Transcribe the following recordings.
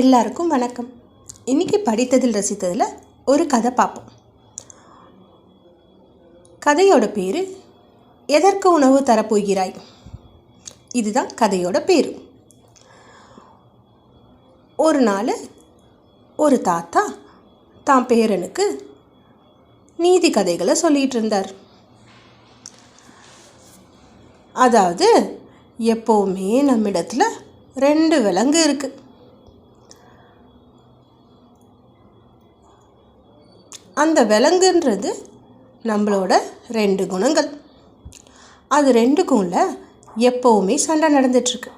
எல்லாருக்கும் வணக்கம். இன்னைக்கு படித்ததில் ரசித்ததில் ஒரு கதை பார்ப்போம். கதையோட பேர் எதற்கு உணவு தரப்போகிறாய்? இதுதான் கதையோட பேர். ஒரு நாள் ஒரு தாத்தா தான் பேரனுக்கு நீதி கதைகளை சொல்லிகிட்டு இருந்தார். அதாவது எப்போவுமே நம்மிடத்தில் ரெண்டு விலங்கு இருக்குது அந்த விலங்குன்றது நம்மளோட ரெண்டு குணங்கள். அது ரெண்டுக்கும்ல எப்போவுமே சண்டை நடந்துட்டுருக்கு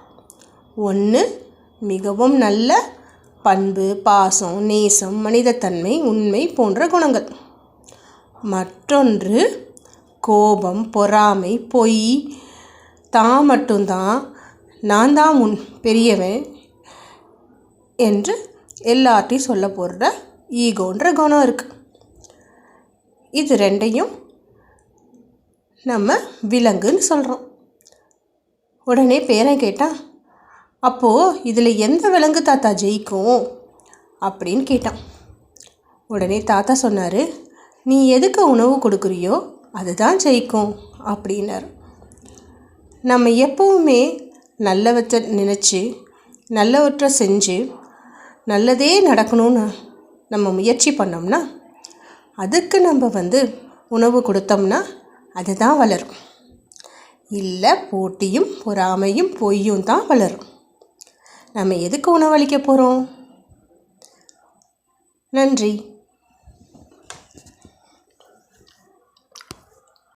ஒன்று மிகவும் நல்ல பண்பு பாசம் நேசம் மனிதத்தன்மை உண்மை போன்ற குணங்கள். மற்றொன்று கோபம் பொறாமை பொய். தான் மட்டும்தான் நான் தான் முன் பெரியவன் என்று எல்லார்ட்டையும் சொல்ல போடுற ஈகோன்ற குணம் இருக்குது இது ரெண்டையும் நம்ம விலங்குன்னு சொல்கிறோம் உடனே பேரன் கேட்டான் அப்போது இதில் எந்த விலங்கு தாத்தா ஜெயிக்கும்? அப்படின்னு கேட்டான். உடனே தாத்தா சொன்னார் நீ எதுக்கு உணவு கொடுக்குறியோ அதுதான் ஜெயிக்கும் அப்படின்னாரு. நம்ம எப்பவுமே நல்லவற்றை நினச்சி நல்லவற்றை செஞ்சு நல்லதே நடக்கணும்னு நம்ம முயற்சி பண்ணோம்னா அதுக்கு நம்ம வந்து உணவு கொடுத்தோம்னா அதுதான் வளரும். இல்லை போட்டியும் பொறாமையும் பொய்யும் தான் வளரும். நம்ம எதுக்கு உணவளிக்க போகிறோம் நன்றி.